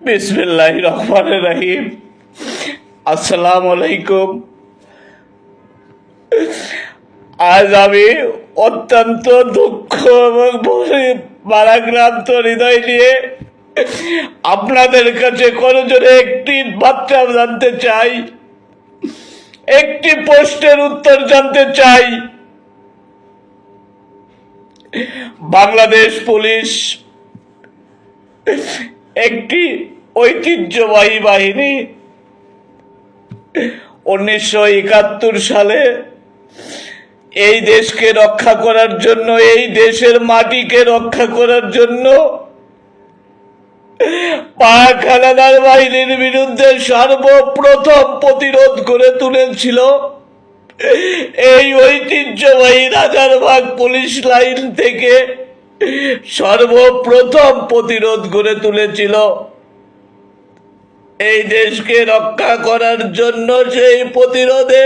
বিসমিল্লাহ রহমান রাহিম আসসালাম আলাইকুম আজ আমি অত্যন্ত দুঃখ এবং ভারাক্রান্ত হৃদয় নিয়ে আপনাদের কাছে করজোরে একটি বার্তা জানতে চাই। একটি পোস্টের উত্তর জানতে চাই। বাংলাদেশ পুলিশ একটি ঐতিহ্যবাহী বাহিনী উনিশশো একাত্তর সালে এই দেশকে রক্ষা করার জন্য, এই দেশের মাটিকে রক্ষা করার জন্য পাক হানাদার বাহিনীর বিরুদ্ধে সর্বপ্রথম প্রতিরোধ করে তুলেছিল এই ঐতিহ্যবাহী রাজারবাগ পুলিশ লাইন থেকে সর্বপ্রথম প্রতিরোধ গড়ে তুলেছিল এই দেশকে রক্ষা করার জন্য সেই প্রতিরোধে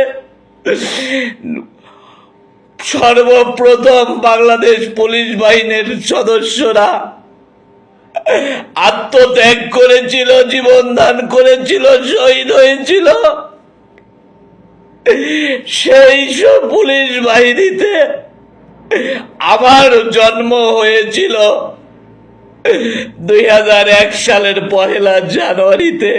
সর্বপ্রথম বাংলাদেশ পুলিশ বাহিনীর সদস্যরা আত্মত্যাগ করেছিল, জীবন দান করেছিল, শহীদ হয়েছিল। সেই সব পুলিশ বাহিনীতে আমার জন্ম হয়েছিল দুই হাজার এক সালের পহেলা জানুয়ারিতে।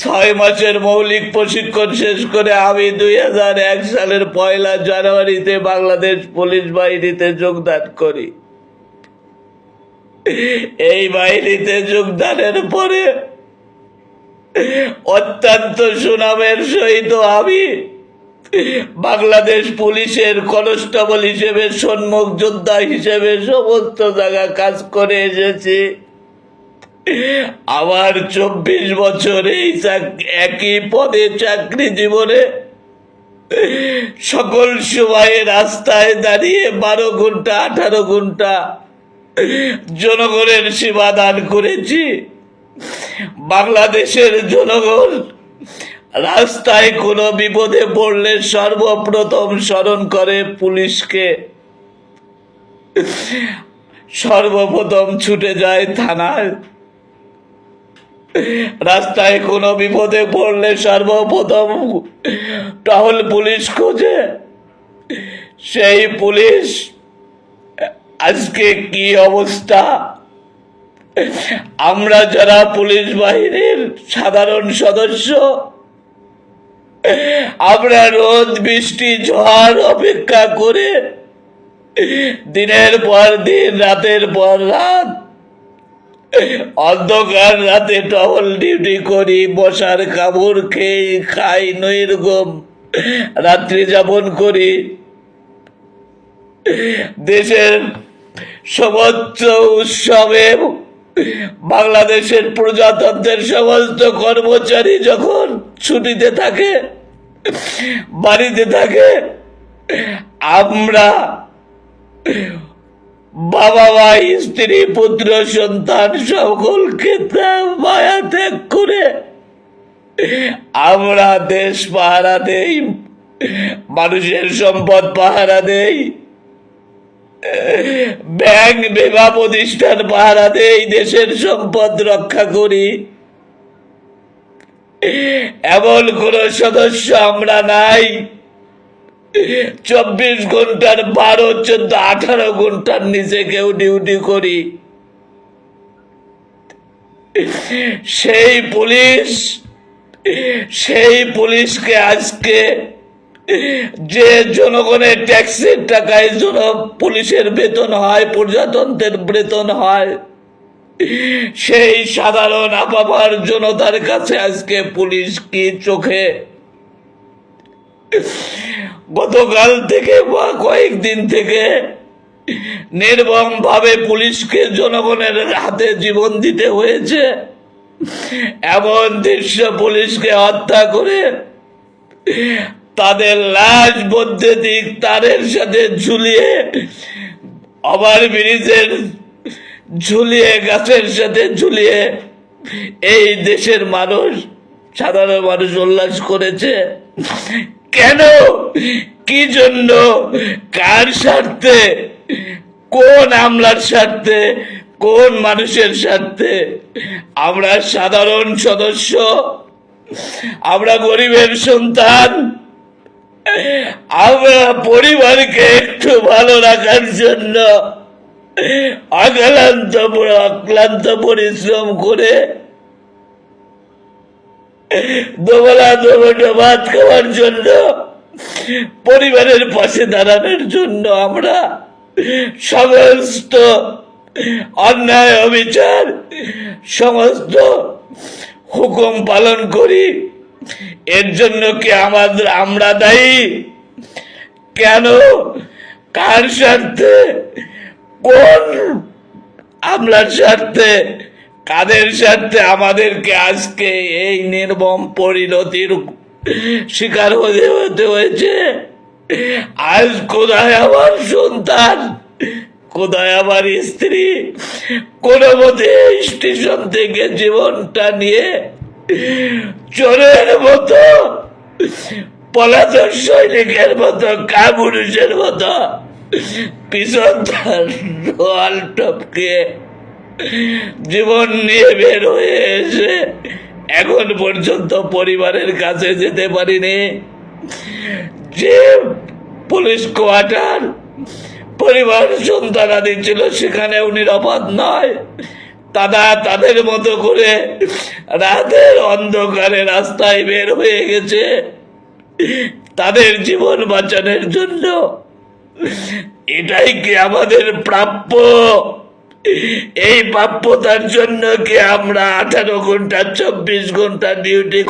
ছয় মাসের মৌলিক প্রশিক্ষণ শেষ করে আমি দুই হাজার এক সালের পয়লা জানুয়ারিতে বাংলাদেশ পুলিশ বাহিনীতে যোগদান করি। এই বাহিনীতে যোগদানের পরে অত্যন্ত সুনামের সহিত আমি বাংলাদেশ পুলিশের কনস্টেবল হিসেবে সম্মুখ যোদ্ধা হিসেবে সমস্ত জায়গা কাজ করে এসেছি। আমার চব্বিশ বছর এই একই পদে চাকরি জীবনে। সকল সময়ে রাস্তায় দাঁড়িয়ে বারো ঘণ্টা, আঠারো ঘণ্টা জনগণের সেবা দান করেছি। বাংলাদেশের জনগণ রাস্তায় কোনো বিপদে পড়লে সর্বপ্রথম স্মরণ করে পুলিশকে। সর্বপ্রথম ছুটে যায় থানায়। রাস্তায় কোনো বিপদে পড়লে সর্বপ্রথম টহল পুলিশ খোঁজে। সেই পুলিশ, আজকে কি অবস্থা? আমরা যারা পুলিশ বাহিনীর সাধারণ সদস্য আমরা রোদ বৃষ্টি, ঝড় অপেক্ষা করে দিনের পর দিন, রাতের পর রাত অন্ধকার রাতে টহল ডিউটি করি, বসার কাপড় খেয়ে খাই নৈর্গম রাত্রি যাপন করি। দেশের সমস্ত উৎসবে বাংলাদেশের প্রজাতন্ত্রের সমস্ত কর্মচারী যখন ছুটিতে থাকে, বাড়িতে থাকে, আমরা বাবা, ভাই, স্ত্রী, পুত্র, সন্তান সকলকে মায়া ত্যাগ করে আমরা দেশ পাহারা দেই, মানুষের সম্পদ পাহারা দেই, ব্যাংক বিমা প্রতিষ্ঠান পাহারা দেই, দেশের সম্পদ রক্ষা করি। এমন কোন সদস্য আমরা নাই। চব্বিশ ঘণ্টার বারো, চোদ্দ, আঠারো ঘণ্টার নিচে কেউ ডিউটি করি। সেই পুলিশ, সেই পুলিশকে আজকে যে জনগণের ট্যাক্সের টাকায় জন পুলিশের বেতন হয়, প্রজাতন্ত্রের বেতন হয় সেই সাধারণ আপামার জনতার কাছে আজকে পুলিশ কি চোখে? গতকাল থেকে বা কয়েকদিন থেকে নির্মম ভাবে পুলিশকে জনগণের হাতে জীবন দিতে হয়েছে। এমন দৃশ্য পুলিশকে হত্যা করে তাদের লাশ বৈদ্যুতিক তারের সাথে ঝুলিয়ে ওভার ব্রিজের ঝুলিয়ে গাছের সাথে ঝুলিয়ে এই দেশের মানুষ, সাধারণ মানুষ উল্লাস করেছে। কেন? কি জন্য? কার স্বার্থে? কোন আমলার স্বার্থে? কোন মানুষের স্বার্থে? আমরা সাধারণ সদস্য, আমরা গরিবের সন্তান, আমরা পরিবারকে একটু ভালো রাখার জন্য অক্লান্ত অক্লান্ত পরিশ্রম করে দোবলা দোবেলা ভাত খাওয়ার জন্য, পরিবারের পাশে দাঁড়ানোর জন্য আমরা সমস্ত অন্যায় অবিচার, সমস্ত হুকুম পালন করি। এর জন্য কি আমাদের, আমরা দায়ী? কেন? কার স্বার্থে? কোন আমলার স্বার্থে, কাদের স্বার্থে আমাদেরকে আজকে এই নির্মম পরিণতির শিকার হতে হতে হয়েছে? আজ কোথায় আমার সন্তান? কোথায় আমার স্ত্রী? কোনো মতে স্টেশন থেকে জীবনটা নিয়ে চোরের মতো, পলাতক সৈনিকের মতো, কাপুরুষের মতো পিছন তার রোয়াল টপকে জীবন নিয়ে বের হয়ে এসে এখন পর্যন্ত পরিবারের কাছে যেতে পারিনি। যে পুলিশ কোয়ার্টার পরিবার সন্তানাদি ছিল সেখানেও নিরাপদ নয়। তারা তাদের মতো করে রাতের অন্ধকারে রাস্তায় বের হয়ে গেছে। তাদের জীবন বাঁচানোর জন্য এটাই কি আমাদের প্রাপ্য? এই প্রাপ্যতার জন্য কি আমরা আঠারো ঘণ্টা চব্বিশ ঘণ্টা ডিউটি